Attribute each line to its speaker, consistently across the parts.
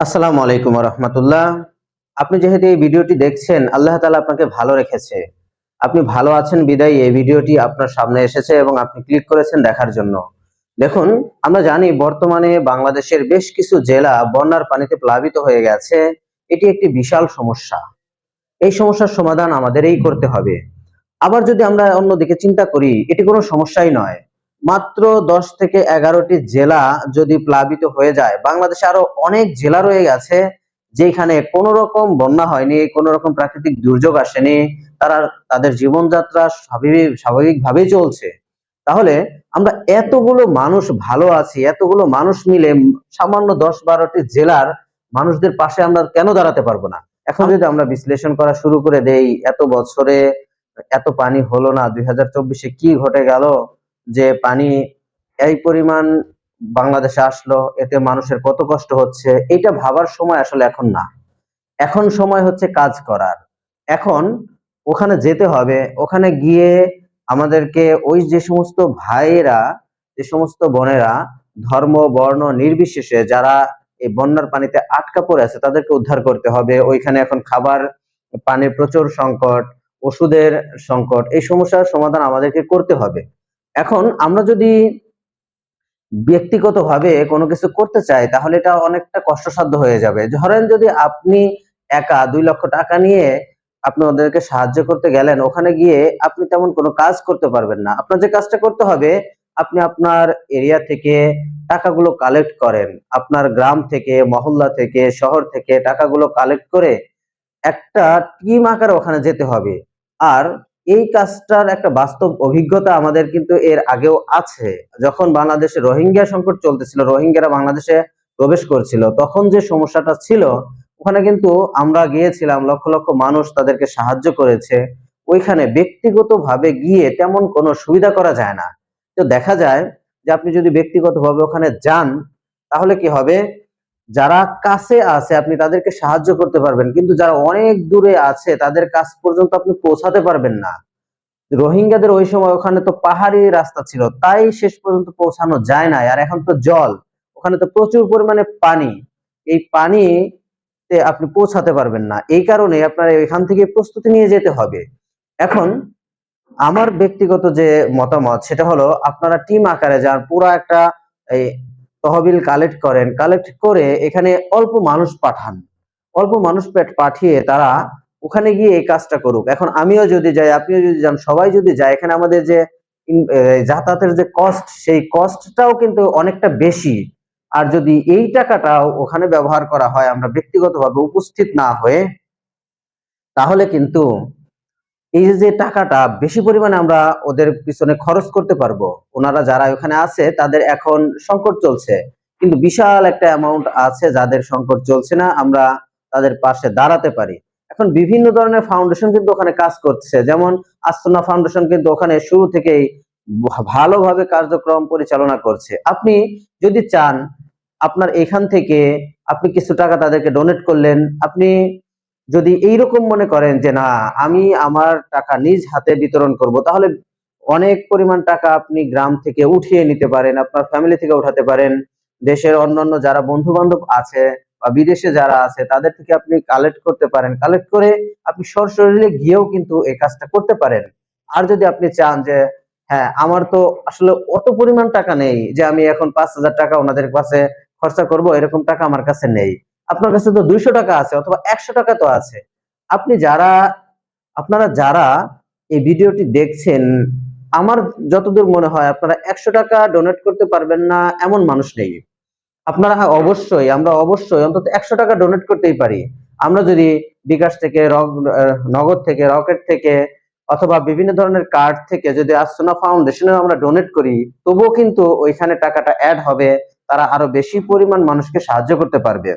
Speaker 1: আসসালামু আলাইকুম রহমতুল্লাহ আপনি যেহেতু এই ভিডিওটি দেখছেন, আল্লাহ তাআলা আপনাকে ভালো রেখেছে। আপনি ভালো আছেন, বিদায়। এই ভিডিওটি আপনার সামনে এসেছে এবং আপনি ক্লিক করেছেন দেখার জন্য। দেখুন, আমরা জানি বর্তমানে বাংলাদেশের বেশ কিছু জেলা বন্যার পানিতে প্লাবিত হয়ে গেছে। এটি একটি বিশাল সমস্যা। এই সমস্যার সমাধান আমাদেরই করতে হবে। আবার যদি আমরা অন্যদিকে চিন্তা করি, এটি কোনো সমস্যাই নয়। মাত্র দশ থেকে এগারোটি জেলা যদি প্লাবিত হয়ে যায়, বাংলাদেশে আরও অনেক জেলা রয়ে গেছে যেখানে কোনো রকম বন্যা হয়নি, কোনো রকম প্রাকৃতিক দুর্যোগ আসেনি, তারা তাদের জীবনযাত্রা স্বাভাবিক, স্বাভাবিকভাবেই চলছে। তাহলে আমরা এতগুলো মানুষ ভালো আছি, এতগুলো মানুষ মিলে সামান্য দশ বারোটি জেলার মানুষদের পাশে আমরা কেন দাঁড়াতে পারব না? এখন যদি আমরা বিশ্লেষণ করা শুরু করে দেই, এত বছরে এত পানি হলো না, দুই কি ঘটে গেল? যে পানি এই পরিমাণ বাংলাদেশে আসলো, এতে মানুষের কত কষ্ট হচ্ছে, এটা ভাবার সময় আসলে এখন না। এখন সময় হচ্ছে কাজ করার। এখন ওখানে যেতে হবে, ওখানে গিয়ে আমাদেরকে ওই যে সমস্ত ভাইয়েরা, যে সমস্ত বোনেরা ধর্ম, বর্ণ নির্বিশেষে যারা এই বন্যার পানিতে আটকা পড়ে আছে, তাদেরকে উদ্ধার করতে হবে। ওইখানে এখন খাবার, পানির প্রচুর সংকট, ওষুধের সংকট, এই সমস্যার সমাধান আমাদেরকে করতে হবে। এখন আমরা যদি ব্যক্তিগতভাবে কোনো কিছু করতে চাই, তাহলে এটা অনেকটা কষ্টসাধ্য হয়ে যাবে। ধরেন যদি আপনি একা দুই লক্ষ টাকা নিয়ে আপনি ওদেরকে সাহায্য করতে গেলেন, ওখানে গিয়ে আপনি তেমন কোনো কাজ করতে পারবেন না। আপনার যে কাজটা করতে হবে, আপনি আপনার এরিয়া থেকে টাকাগুলো কালেক্ট করেন। আপনার গ্রাম থেকে, মহল্লা থেকে, শহর থেকে টাকাগুলো কালেক্ট করে একটা টিম আকারে ওখানে যেতে হবে। আর এই কাজটার একটা বাস্তব অভিজ্ঞতা আমাদের কিন্তু এর আগেও আছে। যখন বাংলাদেশে রোহিঙ্গা সংকট চলতেছিল, রোহিঙ্গারা বাংলাদেশে প্রবেশ করছিল, তখন যে সমস্যাটা ছিল, ওখানে কিন্তু আমরা গিয়েছিলাম, লক্ষ লক্ষ মানুষ তাদেরকে সাহায্য করেছে। ওইখানে ব্যক্তিগতভাবে গিয়ে তেমন কোনো সুবিধা করা যায় না। তো দেখা যায় যে আপনি যদি ব্যক্তিগতভাবে ওখানে যান, তাহলে কি হবে? যারা কাছে আছে, আপনি তাদেরকে সাহায্য করতে পারবেন। কিন্তু যারা অনেক দূরে আছে, তাদের কাছ পর্যন্ত আপনি পৌঁছাতে পারবেন না। রোহিঙ্গাদের ওই সময় ওখানে তো পাহাড়ি রাস্তা ছিল, তাই শেষ পর্যন্ত পৌঁছানো যায় না আর এখন তো জল, ওখানে তো প্রচুর পরিমাণে পানি। এই পানিতে আপনি পৌঁছাতে পারবেন না। এই কারণে আপনার এখান থেকে প্রস্তুতি নিয়ে যেতে হবে। এখন, আমার ব্যক্তিগত যে মতামত, সেটা হলো আপনারা টিম আকারে যান, পুরা একটা তহবিল কালেক্ট করেন। কালেক্ট করে এখানে অল্প মানুষ পাঠান। অল্প মানুষ পেট পাঠিয়ে তারা ওখানে গিয়ে এই কাজটা করুক। এখন আমিও যদি যাই, আপনিও যদি যান, সবাই যদি যায়, এখানে আমাদের যে যাতায়াতের যে কস্ট সেই কস্টটাও কিন্তু অনেকটা বেশি। আর যদি এই টাকাটাও ওখানে ব্যবহার করা হয়, আমরা ব্যক্তিগতভাবে উপস্থিত না হয়ে, তাহলে কিন্তু এই যে টাকাটা বেশি পরিমাণে আমরা ওদের পিছনে খরচ করতে পারব, ওনারা যারা ওখানে আছে তাদের এখন সংকট চলছে। কিন্তু বিশাল একটা অ্যামাউন্ট আছে যাদের সংকট চলছে না, আমরা তাদের পাশে দাঁড়াতে পারি। এখন বিভিন্ন ধরনের ফাউন্ডেশন কিন্তু ওখানে কাজ করছে। যেমন আস্তনা ফাউন্ডেশন কিন্তু ওখানে শুরু থেকেই ভালোভাবে কার্যক্রম পরিচালনা করছে। আপনি যদি চান, আপনার এখান থেকে আপনি কিছু টাকা তাদেরকে ডোনেট করলেন, আপনি যদি এইরকম মনে করেন যে, না, আমি আমার টাকা নিজ হাতে বিতরণ করব, তাহলে অনেক পরিমাণ টাকা আপনি গ্রাম থেকে উঠিয়ে নিতে পারেন, আপনার ফ্যামিলি থেকে উঠাতে পারেন। দেশের অন্যান্য যারা বন্ধু বান্ধব আছে বা বিদেশে যারা আছে, তাদের থেকে আপনি কালেক্ট করতে পারেন। কালেক্ট করে আপনি সরশরীরে গিয়েও কিন্তু এই কাজটা করতে পারেন। আর যদি আপনি চান যে হ্যাঁ আমার তো আসলে অত পরিমাণ টাকা নেই যে, আমি এখন পাঁচ হাজার টাকা ওনাদের কাছে খরচা করব, এরকম টাকা আমার কাছে নেই। আপনার কাছে তো দুইশো টাকা আছে অথবা একশো টাকা তো আছে। আপনি যারা, আপনারা যারা এই ভিডিওটি দেখছেন, আমার যতদূর মনে হয় আপনারা একশো টাকা ডোনেট করতে পারবেন না, এমন মানুষ নেই। আপনারা অবশ্যই, আমরা অবশ্যই অন্তত একশো টাকা ডোনেট করতেই পারি। আমরা যদি বিকাশ থেকে নগদ থেকে, রকেট থেকে, অথবা বিভিন্ন ধরনের কার্ড থেকে যদি আসনা ফাউন্ডেশনে আমরা ডোনেট করি, তবুও কিন্তু ওইখানে টাকাটা অ্যাড হবে, তারা আরও বেশি পরিমাণ মানুষকে সাহায্য করতে পারবে।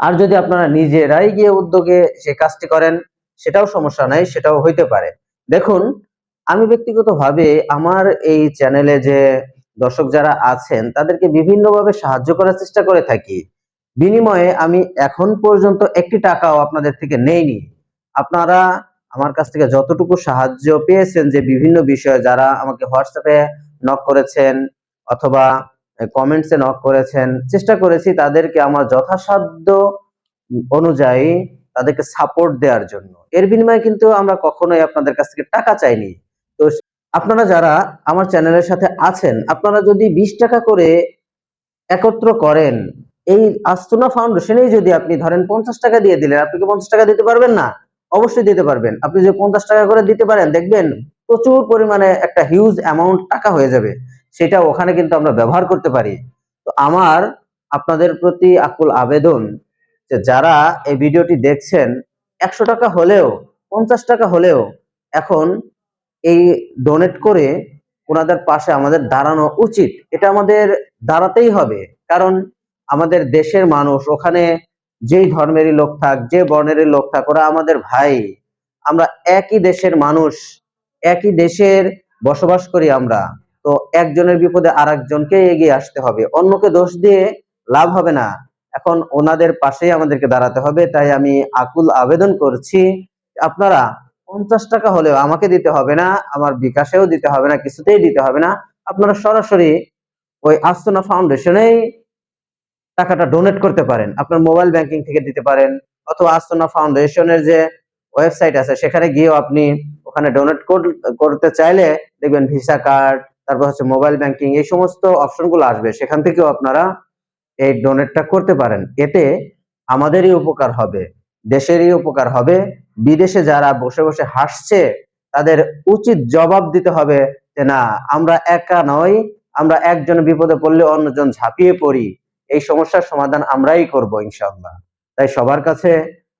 Speaker 1: আর যদি আপনারা নিজেরাই গিয়ে উদ্যোগে সে কাজটি করেন, সেটাও সমস্যা নাই, সেটাও হইতে পারে। দেখুন, আমি ব্যক্তিগতভাবে আমার এই চ্যানেলে যে দর্শক যারা আছেন, তাদেরকে বিভিন্নভাবে সাহায্য করার চেষ্টা করে থাকি। বিনিময়ে আমি এখন পর্যন্ত একটি টাকাও আপনাদের থেকে নেইনি। আপনারা আমার কাছ থেকে যতটুকু সাহায্য পেয়েছেন, যে বিভিন্ন বিষয়ে যারা আমাকে হোয়াটসঅ্যাপে নক করেছেন, অথবা কমেন্টসে নক করেছেন। চেষ্টা করেছি তাদেরকে আমার যথাসাধ্য অনুযায়ী তাদেরকে সাপোর্ট দেওয়ার জন্য। এর বিনিময়ে কিন্তু আমরা কখনোই আপনাদের কাছ থেকে টাকা চাইনি। তো আপনারা যারা আমার চ্যানেলের সাথে আছেন, আপনারা যদি বিশ টাকা করে একত্র করেন, এই আস্তনা ফাউন্ডেশনেই যদি আপনি ধরেন পঞ্চাশ টাকা দিয়ে দিলেন, আপনি কি পঞ্চাশ টাকা দিতে পারবেন না? অবশ্যই দিতে পারবেন। আপনি যে পঞ্চাশ টাকা করে দিতে পারেন, দেখবেন প্রচুর পরিমাণে একটা হিউজ অ্যামাউন্ট টাকা হয়ে যাবে। সেটা ওখানে কিন্তু আমরা ব্যবহার করতে পারি। তো আমার, আপনাদের প্রতি আকুল আবেদন যে যারা এই ভিডিওটি দেখছেন, একশো টাকা হলেও, পঞ্চাশ টাকা হলেও এখন এই ডোনেট করে ওনাদের পাশে আমাদের দাঁড়ানো উচিত। এটা আমাদের দাঁড়াতেই হবে। কারণ আমাদের দেশের মানুষ, ওখানে যেই ধর্মেরই লোক থাক, যে বর্ণেরই লোক থাক, ওরা আমাদের ভাই। আমরা একই দেশের মানুষ, একই দেশের বসবাস করি আমরা। তো একজনের বিপদে আর একজনকে এগিয়ে আসতে হবে। অন্যকে দোষ দিয়ে লাভ হবে না। এখন ওনাদের পাশেই আমাদেরকে দাঁড়াতে হবে, তাই আমি আকুল আবেদন করছি। আপনারা পঞ্চাশ টাকা হলেও আমাকে দিতে হবে না, আমার বিকাশেও দিতে হবে না, কিছুতেই দিতে হবে না। আপনারা সরাসরি ওই আস্তনা ফাউন্ডেশনেই টাকাটা ডোনেট করতে পারেন। আপনার মোবাইল ব্যাংকিং থেকে দিতে পারেন, অথবা আস্তনা ফাউন্ডেশনের যে ওয়েবসাইট আছে, সেখানে গিয়েও আপনি ওখানে ডোনেট করতে চাইলে দেখবেন ভিসা কার্ড তারপর হচ্ছে মোবাইল ব্যাংকিং এই সমস্ত অপশনগুলো আসবে, সেখান থেকেও আপনারা এই ডোনেটটা করতে পারেন। এতে আমাদেরই উপকার হবে, দেশেরই উপকার হবে। বিদেশে যারা বসে বসে হাসছে, তাদের উচিত জবাব দিতে হবে যে না, আমরা একা নই, আমরা একজন বিপদে পড়লে অন্যজন ঝাঁপিয়ে পড়ি। এই সমস্যার সমাধান আমরাই করব ইনশাআল্লাহ। তাই সবার কাছে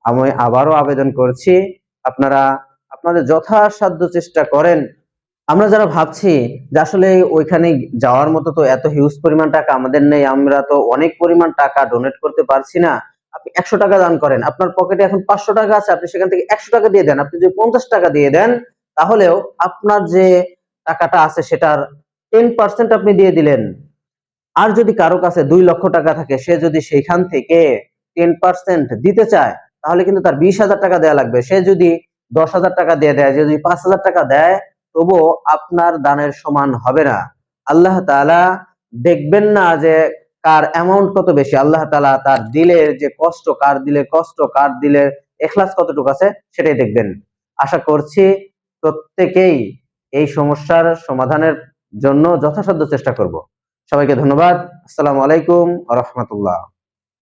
Speaker 1: আমি আবারও আবেদন করছি, আপনারা আপনাদের যথাসাধ্য চেষ্টা করেন আমরা যারা ভাবছি যে আসলে ওইখানে যাওয়ার মতো তো এত হিউজ পরিমাণ টাকা আমাদের নেই, আমরা তো অনেক পরিমাণ টাকা ডোনেট করতে পারছি না। আপনি একশো টাকা দান করেন, আপনার পকেটে এখন পাঁচশো টাকা আছে, আপনি সেখান থেকে একশো টাকা দিয়ে দেন, আপনি যদি পঞ্চাশ টাকা দিয়ে দেন, তাহলেও আপনার যে টাকাটা আছে সেটার টেন পার্সেন্ট আপনি দিয়ে দিলেন। আর যদি কারও কাছে দুই লক্ষ টাকা থাকে, সে যদি সেইখান থেকে টেন পার্সেন্ট দিতে চায়, তাহলে কিন্তু তার বিশ হাজার টাকা দেওয়া লাগবে। সে যদি দশ হাজার টাকা দিয়ে দেয় যদি পাঁচ হাজার টাকা দেয় তবুও আপনার দানের সমান হবে না। আল্লাহ তাআলা দেখবেন না যে কার অ্যামাউন্ট কত বেশি। আল্লাহ তাআলা তার দিলের যে কষ্ট, কার দিলের কষ্ট, কার দিলের এখলাস কতটুকু আছে সেটাই দেখবেন। আশা করছি প্রত্যেকেই এই সমস্যার সমাধানের জন্য যথাসাধ্য চেষ্টা করব। সবাইকে ধন্যবাদ। আসসালামু আলাইকুম রহমতুল্লাহ।